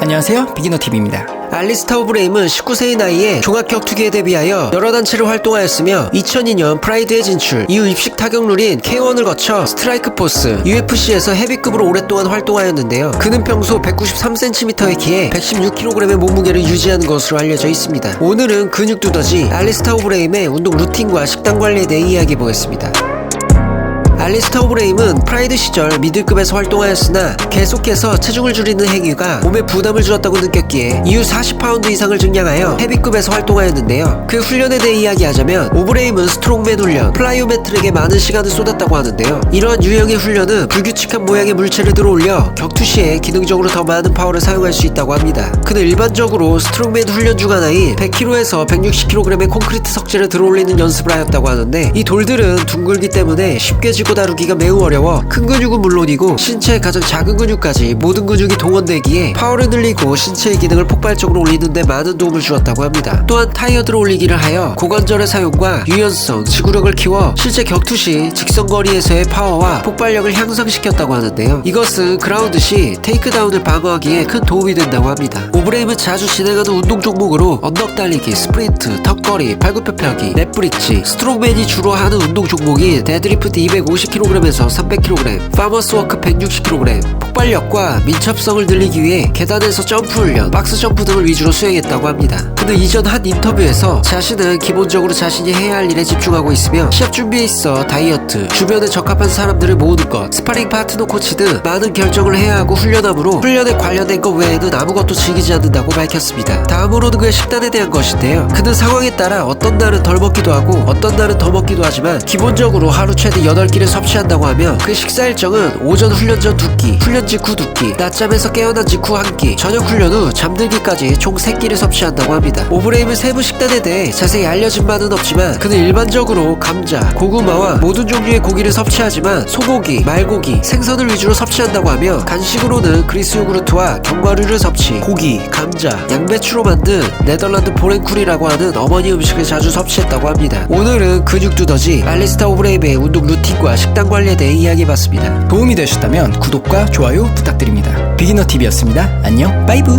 안녕하세요 비기너TV입니다 알리스타 오브레임은 19세의 나이에 종합격 투기에 대비하여 여러 단체를 활동하였으며 2002년 프라이드에 진출 이후 입식 타격룰인 K1을 거쳐 스트라이크 포스, UFC에서 헤비급으로 오랫동안 활동하였는데요. 그는 평소 193cm의 키에 116kg의 몸무게를 유지하는 것으로 알려져 있습니다. 오늘은 근육 두더지 알리스타 오브레임의 운동 루틴과 식단 관리에 대해 이야기해 보겠습니다. 알리스타 오브레임은 프라이드 시절 미들급에서 활동하였으나 계속해서 체중을 줄이는 행위가 몸에 부담을 주었다고 느꼈기에 이후 40파운드 이상을 증량하여 헤비급에서 활동하였는데요. 그 훈련에 대해 이야기하자면 오브레임은 스트롱맨 훈련, 플라이오메트릭에 많은 시간을 쏟았다고 하는데요. 이러한 유형의 훈련은 불규칙한 모양의 물체를 들어올려 격투 시에 기능적으로 더 많은 파워를 사용할 수 있다고 합니다. 그는 일반적으로 스트롱맨 훈련 중 하나인 100kg에서 160kg의 콘크리트 석재를 들어올리는 연습을 하였다고 하는데 이 돌들은 둥글기 때문에 쉽게 쥐고 다루기가 매우 어려워 큰 근육은 물론이고 신체의 가장 작은 근육까지 모든 근육이 동원되기에 파워를 늘리고 신체의 기능을 폭발적으로 올리는데 많은 도움을 주었다고 합니다. 또한 타이어드를 올리기를 하여 고관절의 사용과 유연성, 지구력을 키워 실제 격투 시 직선거리에서의 파워와 폭발력을 향상시켰다고 하는데요. 이것은 그라운드 시 테이크다운을 방어하기에 큰 도움이 된다고 합니다. 오브레임은 자주 진행하는 운동 종목으로 언덕 달리기, 스프린트, 턱걸이, 팔굽혀펴기, 넷브릿지, 스트롱맨이 주로 하는 운동 종목인 데드리프트 250kg에서 300kg, 파머스 워크 160kg, 폭발력과 민첩성을 늘리기 위해 계단에서 점프 훈련, 박스 점프 등을 위주로 수행했다고 합니다. 그는 이전 한 인터뷰에서 자신은 기본적으로 자신이 해야 할 일에 집중하고 있으며 시합 준비에 있어 다이어트, 주변에 적합한 사람들을 모으는 것, 스파링 파트너 코치 등 많은 결정을 해야 하고 훈련하므로 훈련에 관련된 것 외에는 아무것도 즐기지 않는다고 밝혔습니다. 다음으로는 그의 식단에 대한 것인데요. 그는 상황에 따라 어떤 날은 덜 먹기도 하고 어떤 날은 더 먹기도 하지만 기본적으로 하루 최대 8끼를 섭취한다고 하며 그 식사 일정은 오전 훈련 전 2끼, 훈련 직후 2끼, 낮잠에서 깨어난 직후 1끼, 저녁 훈련 후 잠들기까지 총 3끼를 섭취한다고 합니다. 오브레임은 세부 식단에 대해 자세히 알려진 바는 없지만 그는 일반적으로 감자, 고구마와 모든 종류의 고기를 섭취하지만 소고기, 말고기, 생선을 위주로 섭취한다고 하며 간식으로는 그리스 요구르트와 견과류를 섭취, 고기, 감자, 양배추로 만든 네덜란드 보렌쿨이라고 하는 어머니 음식을 자주 섭취했다고 합니다. 오늘은 근육 두더지 알리스타 오브레임의 운동 루틴과 식단 관리에 대해 이야기해봤습니다. 도움이 되셨다면 구독과 좋아요 부탁드립니다. 비기너TV였습니다. 안녕. 빠이브